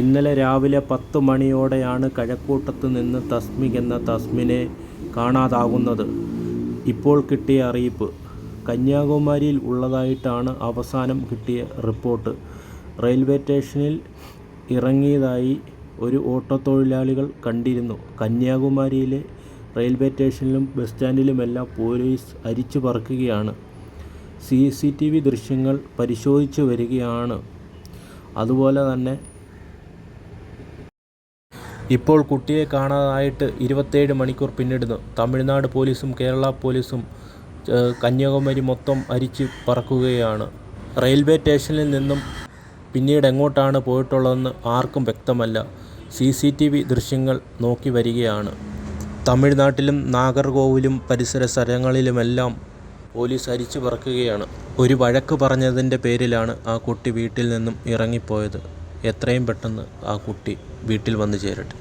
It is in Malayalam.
ഇന്നലെ രാവിലെ പത്ത് മണിയോടെയാണ് കഴക്കൂട്ടത്ത് നിന്ന് തസ്മിക് എന്ന തസ്മിനെ കാണാതാകുന്നത്. ഇപ്പോൾ കിട്ടിയ അറിയിപ്പ്. കന്യാകുമാരിയിൽ ഉള്ളതായിട്ടാണ് അവസാനം കിട്ടിയ റിപ്പോർട്ട്. റെയിൽവേ സ്റ്റേഷനിൽ ഇറങ്ങിയതായി ഒരു ഓട്ടോ തൊഴിലാളികൾ കണ്ടിരുന്നു. കന്യാകുമാരിയിലെ റെയിൽവേ സ്റ്റേഷനിലും ബസ് സ്റ്റാൻഡിലുമെല്ലാം പോലീസ് അരിച്ചു പറക്കുകയാണ്. സി സി ടി വി ദൃശ്യങ്ങൾ പരിശോധിച്ചു വരികയാണ്. അതുപോലെ തന്നെ ഇപ്പോൾ കുട്ടിയെ കാണാതായിട്ട് ഇരുപത്തേഴ് മണിക്കൂർ പിന്നിടുന്നു. തമിഴ്നാട് പോലീസും കേരള പോലീസും കന്യാകുമാരി മൊത്തം അരിച്ച് പറക്കുകയാണ്. റെയിൽവേ സ്റ്റേഷനിൽ നിന്നും പിന്നീട് എങ്ങോട്ടാണ് പോയിട്ടുള്ളതെന്ന് ആർക്കും വ്യക്തമല്ല. സി സി ടി വി ദൃശ്യങ്ങൾ നോക്കി വരികയാണ്. തമിഴ്നാട്ടിലും നാഗർകോവിലും പരിസര സ്ഥലങ്ങളിലുമെല്ലാം പോലീസ് അരിച്ചു പറക്കുകയാണ്. ഒരു വഴക്ക് പറഞ്ഞതിന്റെ പേരിലാണ് ആ കുട്ടി വീട്ടിൽ നിന്നും ഇറങ്ങിപ്പോയത്. എത്രയും പെട്ടെന്ന് ആ കുട്ടി വീട്ടിൽ വന്നു ചേരട്ടെ.